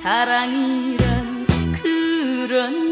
사랑이란 그런